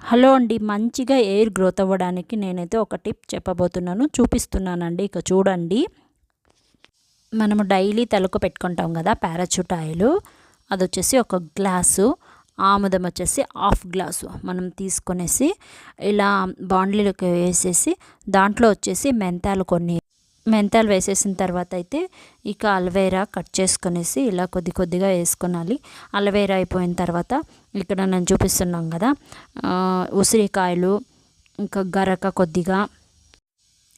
Hello అండి మంచిగా air growth అవ్వడానికి నేనైతే ఒక టిప్ చెప్పబోతున్నాను చూపిస్తున్నానండి. ఇక చూడండి. మనము డైలీ తలకు పెట్టుకుంటాం కదా పారాచూట్ ఆయిల్. అది వచ్చేసి ఒక గ్లాసు. ఆముదం వచ్చేసి హాఫ్ గ్లాసు మనం తీసుకొనేసి ఇలా బాండ్లీలోకి వేసేసి దాంట్లో వచ్చేసి మెంతాలు కొన్ని మెంతాలు వేసేసిన తర్వాత అయితే ఇక అలవేరా కట్ చేసుకునేసి ఇలా కొద్ది కొద్దిగా వేసుకోనాలి. అలవేరా అయిపోయిన తర్వాత ఇక్కడ నేను చూపిస్తున్నాం కదా ఉసిరికాయలు ఇంకా గరక కొద్దిగా.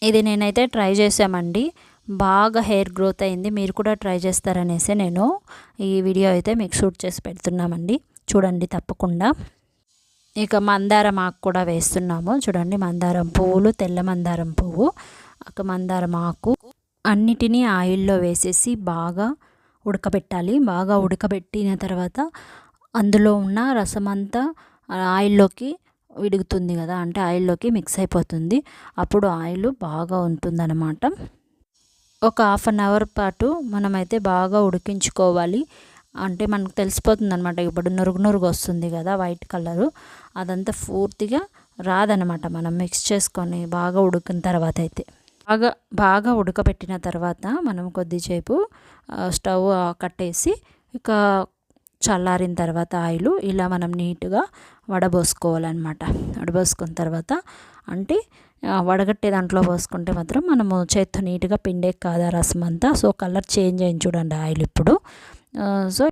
ఇది నేనైతే ట్రై చేసామండి బాగా హెయిర్ గ్రోత్ అయింది. మీరు కూడా ట్రై చేస్తారనేసి నేను ఈ వీడియో అయితే మీకు షూట్ చేసి పెడుతున్నామండి. చూడండి తప్పకుండా. ఇక మందారం ఆకు కూడా వేస్తున్నాము. చూడండి మందారం పువ్వులు తెల్ల మందారం పువ్వు. ఒక మందారం ఆకు అన్నిటినీ ఆయిల్లో వేసేసి బాగా ఉడకబెట్టాలి. బాగా ఉడకబెట్టిన తర్వాత అందులో ఉన్న రసం అంతా ఆయిల్లోకి విడుగుతుంది కదా అంటే ఆయిల్లోకి మిక్స్ అయిపోతుంది. అప్పుడు ఆయిల్ బాగా ఉంటుందన్నమాట. ఒక హాఫ్ అన్ అవర్ పాటు మనమైతే బాగా ఉడికించుకోవాలి. అంటే మనకు తెలిసిపోతుంది అనమాట ఇప్పుడు నురుగు నురుగు వస్తుంది కదా వైట్ కలరు. అదంతా పూర్తిగా రాదనమాట మనం మిక్స్ చేసుకొని బాగా ఉడికిన తర్వాత అయితే. బాగా బాగా ఉడకబెట్టిన తర్వాత మనం కొద్దిసేపు స్టవ్ కట్టేసి ఇక చల్లారిన తర్వాత ఆయిల్ ఇలా మనం నీట్గా వడబోసుకోవాలన్నమాట. వడబోసుకున్న తర్వాత అంటే వడగట్టే దాంట్లో పోసుకుంటే మాత్రం మనము చేత్తో నీట్గా పిండే కాదా రసం అంతా సో కలర్ చేంజ్ అయింది చూడండి ఆయిల్ ఇప్పుడు సో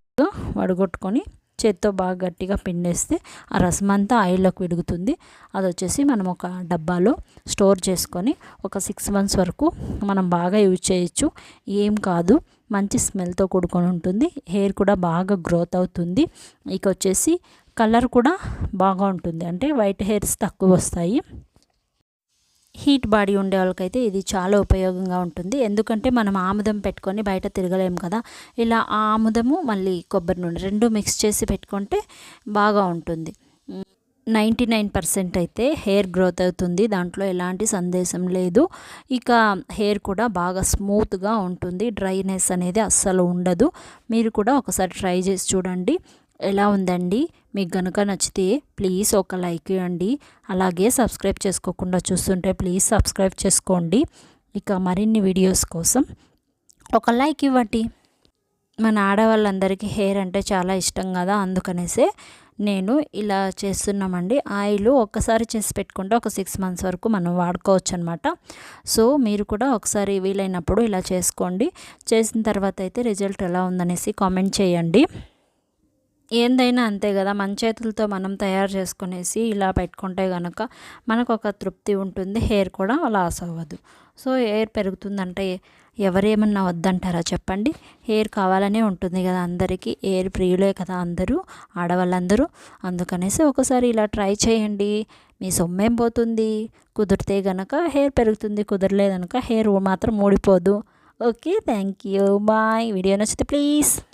వడగొట్టుకొని చేత్తో బాగా గట్టిగా పిండేస్తే ఆ రసం అంతా ఆయిల్లోకి విడుగుతుంది. అది వచ్చేసి మనం ఒక డబ్బాలో స్టోర్ చేసుకొని ఒక సిక్స్ మంత్స్ వరకు మనం బాగా యూజ్ చేయొచ్చు. ఏం కాదు మంచి స్మెల్తో కూడుకొని ఉంటుంది. హెయిర్ కూడా బాగా గ్రోత్ అవుతుంది. ఇక వచ్చేసి కలర్ కూడా బాగా ఉంటుంది. అంటే వైట్ హెయిర్స్ తక్కువ వస్తాయి. హీట్ బాడీ ఉండే వాళ్ళకైతే ఇది చాలా ఉపయోగంగా ఉంటుంది. ఎందుకంటే మనం ఆముదం పెట్టుకొని బయట తిరగలేము కదా. ఇలా ఆముదము మళ్ళీ కొబ్బరి నూనె రెండు మిక్స్ చేసి పెట్టుకుంటే బాగా ఉంటుంది. నైంటీ నైన్ పర్సెంట్ అయితే హెయిర్ గ్రోత్ అవుతుంది. దాంట్లో ఎలాంటి సందేశం లేదు. ఇక హెయిర్ కూడా బాగా స్మూత్గా ఉంటుంది. డ్రైనెస్ అనేది అస్సలు ఉండదు. మీరు కూడా ఒకసారి ట్రై చేసి చూడండి. ఎలా ఉందండి? మీకు కనుక నచ్చితే ప్లీజ్ ఒక లైక్ ఇవ్వండి. అలాగే సబ్స్క్రైబ్ చేసుకోకుండా చూస్తుంటే ప్లీజ్ సబ్స్క్రైబ్ చేసుకోండి. ఇక మరిన్ని వీడియోస్ కోసం ఒక లైక్ ఇవ్వండి. మన ఆడవాళ్ళందరికీ హెయిర్ అంటే చాలా ఇష్టం కదా అందుకనేసే నేను ఇలా చేస్తున్నామండి. ఆయిల్ ఒక్కసారి చేసి పెట్టుకుంటే ఒక సిక్స్ మంత్స్ వరకు మనం వాడుకోవచ్చు అనమాట సో మీరు కూడా ఒకసారి వీలైనప్పుడు ఇలా చేసుకోండి. చేసిన తర్వాత అయితే రిజల్ట్ ఎలా ఉందనేసి కామెంట్ చేయండి. ఏందైనా అంతే కదా మన చేతులతో మనం తయారు చేసుకునేసి ఇలా పెట్టుకుంటే కనుక మనకు ఒక తృప్తి ఉంటుంది హెయిర్ కూడా లాస్ అవ్వదు. సో హెయిర్ పెరుగుతుందంటే ఎవరేమన్నా వద్దంటారా చెప్పండి. హెయిర్ కావాలనే ఉంటుంది కదా అందరికీ హెయిర్ ప్రియులే కదా అందరూ ఆడవాళ్ళందరూ. అందుకనేసి ఒకసారి ఇలా ట్రై చేయండి. మీ సొమ్మేం పోతుంది? కుదిరితే గనక హెయిర్ పెరుగుతుంది కుదరలేదనక హెయిర్ మాత్రం మూడిపోదు okay thank you. Bye. Video నచ్చితే ప్లీజ్.